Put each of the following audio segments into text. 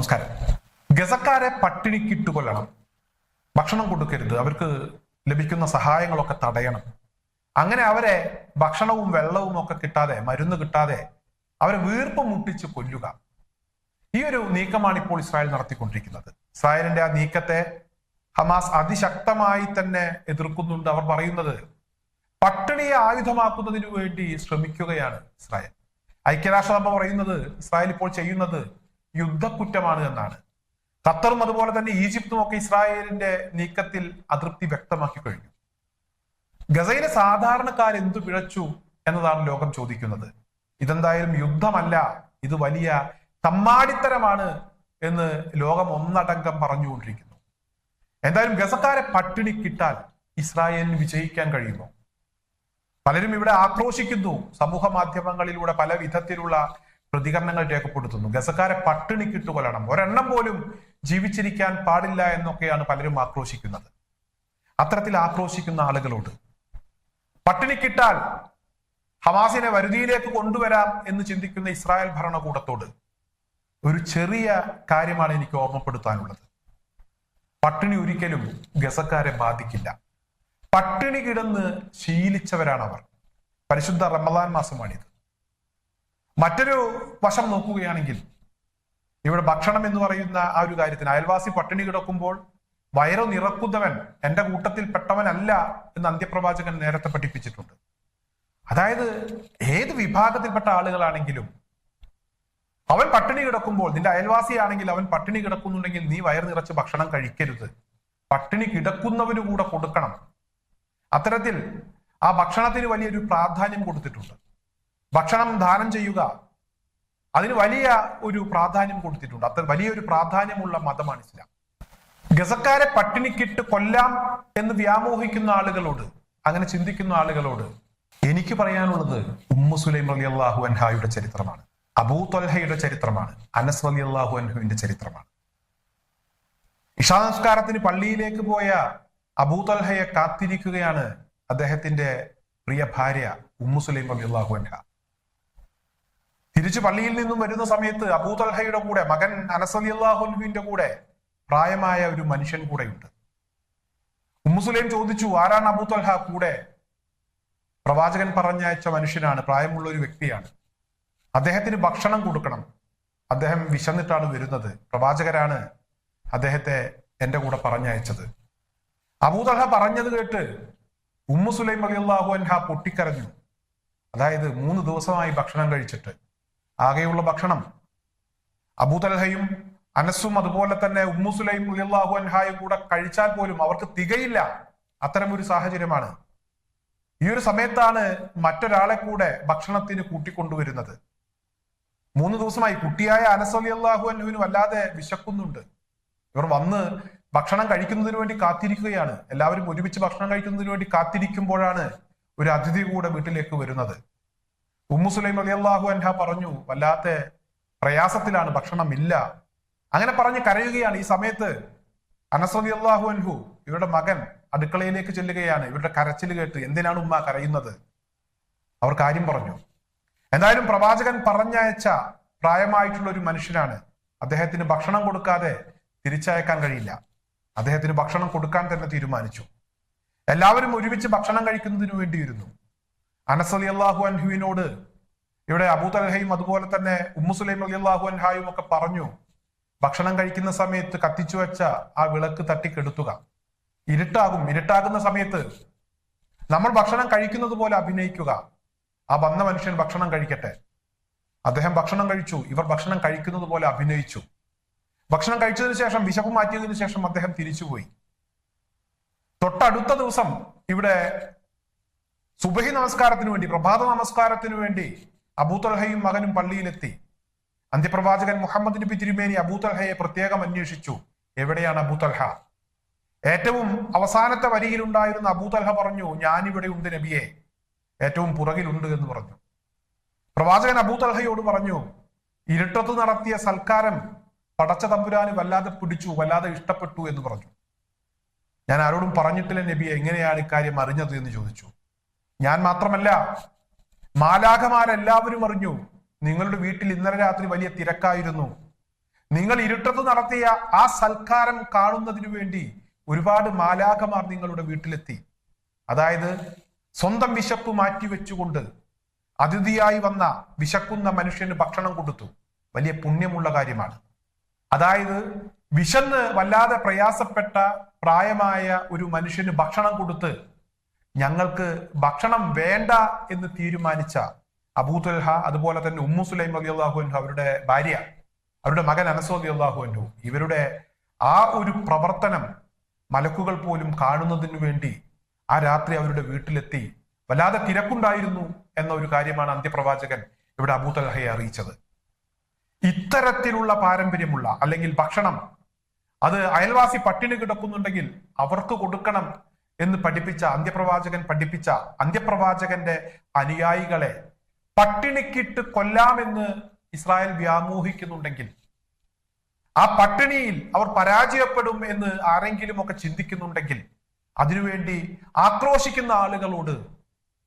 നമസ്കാരം ഗസക്കാരെ പട്ടിണിക്കിട്ട് കൊല്ലണം ഭക്ഷണം കൊടുക്കരുത്. അവർക്ക് ലഭിക്കുന്ന സഹായങ്ങളൊക്കെ തടയണം. അങ്ങനെ അവരെ ഭക്ഷണവും വെള്ളവും ഒക്കെ കിട്ടാതെ മരുന്ന് കിട്ടാതെ അവരെ വീർപ്പ് മുട്ടിച്ച് കൊല്ലുക. ഈ ഒരു നീക്കമാണ് ഇപ്പോൾ ഇസ്രായേൽ നടത്തിക്കൊണ്ടിരിക്കുന്നത്. ഇസ്രായേലിന്റെ ആ നീക്കത്തെ ഹമാസ് അതിശക്തമായി തന്നെ എതിർക്കുന്നുണ്ട്. അവർ പറയുന്നത് പട്ടിണിയെ ആയുധമാക്കുന്നതിനു വേണ്ടി ശ്രമിക്കുകയാണ് ഇസ്രായേൽ. ഐക്യരാഷ്ട്രസഭ പറയുന്നത് ഇസ്രായേൽ ഇപ്പോൾ ചെയ്യുന്നത് യുദ്ധക്കുറ്റമാണ് എന്നാണ് ഖത്തറും അതുപോലെ തന്നെ ഈജിപ്തും ഒക്കെ ഇസ്രായേലിന്റെ നീക്കത്തിൽ അതൃപ്തി വ്യക്തമാക്കി കഴിഞ്ഞു. ഗസയിലെ സാധാരണക്കാർ എന്തു പിഴച്ചു എന്നതാണ് ലോകം ചോദിക്കുന്നത്. ഇതെന്തായാലും യുദ്ധമല്ല ഇത് വലിയ തമ്മാടിത്തരമാണ് എന്ന് ലോകം ഒന്നടങ്കം പറഞ്ഞുകൊണ്ടിരിക്കുന്നു. എന്തായാലും ഗസക്കാരെ പട്ടിണി കിട്ടാൽ ഇസ്രായേലിന് വിജയിക്കാൻ കഴിയുമോ? പലരും ഇവിടെ ആക്രോശിക്കുന്നു. സമൂഹ മാധ്യമങ്ങളിലൂടെ പല വിധത്തിലുള്ള പ്രതികരണങ്ങൾ രേഖപ്പെടുത്തുന്നു ഗസക്കാരെ പട്ടിണി കിട്ടുകൊല്ലണം ഒരെണ്ണം പോലും ജീവിച്ചിരിക്കാൻ പാടില്ല എന്നൊക്കെയാണ് പലരും ആക്രോശിക്കുന്നത്. അത്തരത്തിൽ ആക്രോശിക്കുന്ന ആളുകളോട് പട്ടിണി കിട്ടാൽ ഹമാസിനെ വരുതിയിലേക്ക് കൊണ്ടുവരാം എന്ന് ചിന്തിക്കുന്ന ഇസ്രായേൽ ഭരണകൂടത്തോട് ഒരു ചെറിയ കാര്യമാണ് എനിക്ക് ഓർമ്മപ്പെടുത്താനുള്ളത്. പട്ടിണി ഒരിക്കലും ഗസക്കാരെ ബാധിക്കില്ല. പട്ടിണി കിടന്ന് ശീലിച്ചവരാണ് അവർ പരിശുദ്ധ റമദാൻ മാസമാണിത്. മറ്റൊരു വശം നോക്കുകയാണെങ്കിൽ ഇവിടെ ഭക്ഷണം എന്ന് പറയുന്ന ആ ഒരു കാര്യത്തിന് അയൽവാസി പട്ടിണി കിടക്കുമ്പോൾ വയറു നിറക്കുന്നവൻ എന്റെ കൂട്ടത്തിൽ പെട്ടവനല്ല എന്ന് അന്ത്യപ്രവാചകൻ നേരത്തെ പഠിപ്പിച്ചിട്ടുണ്ട്. അതായത് ഏത് വിഭാഗത്തിൽപ്പെട്ട ആളുകളാണെങ്കിലും അവൻ പട്ടിണി കിടക്കുമ്പോൾ നിന്റെ അയൽവാസിയാണെങ്കിൽ അവൻ പട്ടിണി കിടക്കുന്നുണ്ടെങ്കിൽ നീ വയർ നിറച്ച് ഭക്ഷണം കഴിക്കരുത്. പട്ടിണി കിടക്കുന്നവന് കൂടെ കൊടുക്കണം. അത്തരത്തിൽ ആ ഭക്ഷണത്തിന് വലിയൊരു പ്രാധാന്യം കൊടുത്തിട്ടുണ്ട്. ഭക്ഷണം ദാനം ചെയ്യുക. അതിന് വലിയ ഒരു പ്രാധാന്യം കൊടുത്തിട്ടുണ്ട്. അത്ര വലിയൊരു പ്രാധാന്യമുള്ള മതമാണ് ഇസ്ലാം. ഗസക്കാരെ പട്ടിണിക്കിട്ട് കൊല്ലാം എന്ന് വ്യാമോഹിക്കുന്ന ആളുകളോട് അങ്ങനെ ചിന്തിക്കുന്ന ആളുകളോട് എനിക്ക് പറയാനുള്ളത് ഉമ്മു സുലൈം അലി അള്ളാഹു അൻഹായുടെ ചരിത്രമാണ്. അബൂ തൊൽഹയുടെ ചരിത്രമാണ്. അനസ് അലി അള്ളാഹു അൻഹുവിന്റെ ചരിത്രമാണ്. ഇഷാ നമസ്കാരത്തിന് പള്ളിയിലേക്ക് പോയ അബൂ തൊൽഹയെ കാത്തിരിക്കുകയാണ് അദ്ദേഹത്തിന്റെ പ്രിയ ഭാര്യ ഉമ്മു സുലൈം അലി അള്ളാഹു അൻഹ. തിരിച്ചു പള്ളിയിൽ നിന്നും വരുന്ന സമയത്ത് അബൂതൽഹയുടെ കൂടെ മകൻ അനസലി അലി കൂടെ പ്രായമായ ഒരു മനുഷ്യൻ കൂടെയുണ്ട്. ഉമ്മുസുലൈം ചോദിച്ചു ആരാണ് അബൂതൽഹ കൂടെ? പ്രവാചകൻ പറഞ്ഞയച്ച മനുഷ്യനാണ് പ്രായമുള്ള ഒരു വ്യക്തിയാണ്. അദ്ദേഹത്തിന് ഭക്ഷണം കൊടുക്കണം. അദ്ദേഹം വിശന്നിട്ടാണ് വരുന്നത്. പ്രവാചകരാണ് അദ്ദേഹത്തെ എന്റെ കൂടെ പറഞ്ഞയച്ചത്. അബൂതഹ പറഞ്ഞത് കേട്ട് ഉമ്മുസുലൈം അലി അള്ളാഹു അൻഹ പൊട്ടിക്കരഞ്ഞു. അതായത് മൂന്ന് ദിവസമായി ഭക്ഷണം കഴിച്ചിട്ട്. ആകെയുള്ള ഭക്ഷണം. അബൂതൽഹയും അനസും അതുപോലെ തന്നെ ഉമ്മു സുലൈം അലി അള്ളാഹു അൻഹായും കൂടെ കഴിച്ചാൽ പോലും അവർക്ക് തികയില്ല. അത്തരം ഒരു സാഹചര്യമാണ്. ഈ ഒരു സമയത്താണ് മറ്റൊരാളെ കൂടെ ഭക്ഷണത്തിന് കൂട്ടിക്കൊണ്ടുവരുന്നത്. മൂന്ന് ദിവസമായി കുട്ടിയായ അനസ് അലി അള്ളാഹു അൻഹുവിന് വല്ലാതെ വിശക്കുന്നുണ്ട്. ഇവർ വന്ന് ഭക്ഷണം കഴിക്കുന്നതിന് വേണ്ടി കാത്തിരിക്കുകയാണ്. എല്ലാവരും ഒരുമിച്ച് ഭക്ഷണം കഴിക്കുന്നതിന് വേണ്ടി കാത്തിരിക്കുമ്പോഴാണ് ഒരു അതിഥി കൂടെ വീട്ടിലേക്ക് വരുന്നത്. ഉമ്മു സുലൈം അലി അള്ളാഹു അൻഹ പറഞ്ഞു വല്ലാത്ത പ്രയാസത്തിലാണ് ഭക്ഷണമില്ല. അങ്ങനെ പറഞ്ഞ് കരയുകയാണ് ഈ സമയത്ത് അനസ് അലി അള്ളാഹു അൻഹു. ഇവരുടെ മകൻ അടുക്കളയിലേക്ക് ചെല്ലുകയാണ്. ഇവരുടെ കരച്ചിൽ കേട്ട് എന്തിനാണ് ഉമ്മ കരയുന്നത്? അവർ കാര്യം പറഞ്ഞു. എന്തായാലും പ്രവാചകൻ പറഞ്ഞയച്ച പ്രായമായിട്ടുള്ള ഒരു മനുഷ്യനാണ്. അദ്ദേഹത്തിന് ഭക്ഷണം കൊടുക്കാതെ തിരിച്ചയക്കാൻ കഴിയില്ല. അദ്ദേഹത്തിന് ഭക്ഷണം കൊടുക്കാൻ തന്നെ തീരുമാനിച്ചു. എല്ലാവരും ഒരുമിച്ച് ഭക്ഷണം കഴിക്കുന്നതിന് വേണ്ടിയിരുന്നു. അനസ് അലി അള്ളാഹു അൻഹുവിനോട് ഇവിടെ അബൂതലഹയും അതുപോലെ തന്നെ ഉമ്മുസുലൈം അലി അള്ളാഹു അൻഹായും ഒക്കെ പറഞ്ഞു ഭക്ഷണം കഴിക്കുന്ന സമയത്ത് കത്തിച്ചു വെച്ച ആ വിളക്ക് തട്ടിക്കെടുത്തുക. ഇരുട്ടാകും. ഇരുട്ടാകുന്ന സമയത്ത് നമ്മൾ ഭക്ഷണം കഴിക്കുന്നത് പോലെ അഭിനയിക്കുക. ആ വന്ന മനുഷ്യൻ ഭക്ഷണം കഴിക്കട്ടെ. അദ്ദേഹം ഭക്ഷണം കഴിച്ചു. ഇവർ ഭക്ഷണം കഴിക്കുന്നത് പോലെ അഭിനയിച്ചു. ഭക്ഷണം കഴിച്ചതിന് ശേഷം വിശപ്പ് മാറ്റിയതിനു ശേഷം അദ്ദേഹം തിരിച്ചുപോയി. തൊട്ടടുത്ത ദിവസം ഇവിടെ സുബഹി നമസ്കാരത്തിന് വേണ്ടി പ്രഭാത നമസ്കാരത്തിന് വേണ്ടി അബൂതൽഹയും മകനും പള്ളിയിലെത്തി. അന്ത്യപ്രവാചകൻ മുഹമ്മദ് നബി തിരുമേനി അബൂതൽഹയെ പ്രത്യേകം അന്വേഷിച്ചു. എവിടെയാണ് അബൂതൽഹ ഏറ്റവും അവസാനത്തെ വരിയിൽ വരിയിലുണ്ടായിരുന്ന അബൂതൽഹ പറഞ്ഞു ഞാനിവിടെ ഉണ്ട് നബിയെ. ഏറ്റവും പുറകിലുണ്ട് എന്ന് പറഞ്ഞു. പ്രവാചകൻ അബൂതൽഹയോട് പറഞ്ഞു ഇരുട്ടത്ത് നടത്തിയ സൽക്കാരം പടച്ച തമ്പുരാന് വല്ലാതെ പിടിച്ചു വല്ലാതെ ഇഷ്ടപ്പെട്ടു എന്ന് പറഞ്ഞു. ഞാൻ ആരോടും പറഞ്ഞിട്ടില്ല നബിയെ എങ്ങനെയാണ് ഇക്കാര്യം അറിഞ്ഞത് എന്ന് ചോദിച്ചു. ഞാൻ മാത്രമല്ല മാലാഖമാരെല്ലാവരും അറിഞ്ഞു നിങ്ങളുടെ വീട്ടിൽ ഇന്നലെ രാത്രി വലിയ തിരക്കായിരുന്നു. നിങ്ങൾ ഇരുട്ടത്ത് നടത്തിയ ആ സൽക്കാരം കാണുന്നതിനു വേണ്ടി ഒരുപാട് മാലാഖമാർ നിങ്ങളുടെ വീട്ടിലെത്തി. അതായത് സ്വന്തം വിശപ്പ് മാറ്റിവെച്ചുകൊണ്ട് അതിഥിയായി വന്ന വിശക്കുന്ന മനുഷ്യന് ഭക്ഷണം കൊടുത്തു. വലിയ പുണ്യമുള്ള കാര്യമാണ്. അതായത് വിശന്ന് വല്ലാതെ പ്രയാസപ്പെട്ട പ്രായമായ ഒരു മനുഷ്യന് ഭക്ഷണം കൊടുത്ത് ഞങ്ങൾക്ക് ഭക്ഷണം വേണ്ട എന്ന് തീരുമാനിച്ച അബൂതുൽഹ അതുപോലെ തന്നെ ഉമ്മു സുലൈം അലി അള്ളാഹുൻഹു അവരുടെ ഭാര്യ അവരുടെ മകൻ അനസു അലി അള്ളാഹുൻഹു ഇവരുടെ ആ ഒരു പ്രവർത്തനം മലക്കുകൾ പോലും കാണുന്നതിന് വേണ്ടി ആ രാത്രി അവരുടെ വീട്ടിലെത്തി വല്ലാതെ തിരക്കുണ്ടായിരുന്നു എന്ന ഒരു കാര്യമാണ് അന്ത്യപ്രവാചകൻ ഇവിടെ അബൂതൽഹയെ അറിയിച്ചത്. ഇത്തരത്തിലുള്ള പാരമ്പര്യമുള്ള അല്ലെങ്കിൽ ഭക്ഷണം അത് അയൽവാസി പട്ടിണി കിടക്കുന്നുണ്ടെങ്കിൽ അവർക്ക് കൊടുക്കണം എന്ന് പഠിപ്പിച്ച അന്ത്യപ്രവാചകൻ പഠിപ്പിച്ച അന്ത്യപ്രവാചകന്റെ അനുയായികളെ പട്ടിണിക്കിട്ട് കൊല്ലാമെന്ന് ഇസ്രായേൽ വ്യാമോഹിക്കുന്നുണ്ടെങ്കിൽ ആ പട്ടിണിയിൽ അവർ പരാജയപ്പെടും എന്ന് ആരെങ്കിലും ഒക്കെ ചിന്തിക്കുന്നുണ്ടെങ്കിൽ അതിനുവേണ്ടി ആക്രോശിക്കുന്ന ആളുകളോട്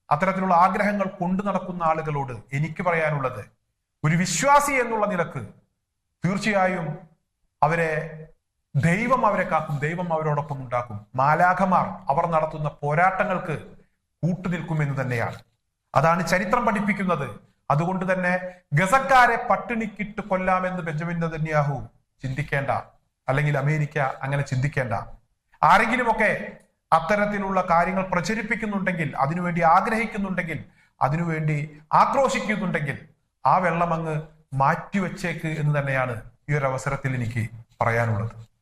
അത്തരത്തിലുള്ള ആഗ്രഹങ്ങൾ കൊണ്ടു നടക്കുന്ന ആളുകളോട് എനിക്ക് പറയാനുള്ളത് ഒരു വിശ്വാസി എന്നുള്ള നിലയ്ക്ക് തീർച്ചയായും അവരെ ദൈവം അവരെ കാക്കും ദൈവം അവരോടൊപ്പം ഉണ്ടാക്കും. മാലാഖമാർ അവർ നടത്തുന്ന പോരാട്ടങ്ങൾക്ക് കൂട്ടുനിൽക്കും എന്ന് തന്നെയാണ്. അതാണ് ചരിത്രം പഠിപ്പിക്കുന്നത്. അതുകൊണ്ട് തന്നെ ഗസക്കാരെ പട്ടിണിക്കിട്ട് കൊല്ലാമെന്ന് ബെഞ്ചമിൻ നെതന്യാഹു ചിന്തിക്കേണ്ട അല്ലെങ്കിൽ അമേരിക്ക അങ്ങനെ ചിന്തിക്കേണ്ട. ആരെങ്കിലുമൊക്കെ അത്തരത്തിലുള്ള കാര്യങ്ങൾ പ്രചരിപ്പിക്കുന്നുണ്ടെങ്കിൽ അതിനുവേണ്ടി ആഗ്രഹിക്കുന്നുണ്ടെങ്കിൽ അതിനുവേണ്ടി ആക്രോശിക്കുന്നുണ്ടെങ്കിൽ ആ വെള്ളം അങ്ങ് മാറ്റിവെച്ചേക്ക് എന്ന് തന്നെയാണ് ഈ ഒരു അവസരത്തിൽ എനിക്ക് പറയാനുള്ളത്.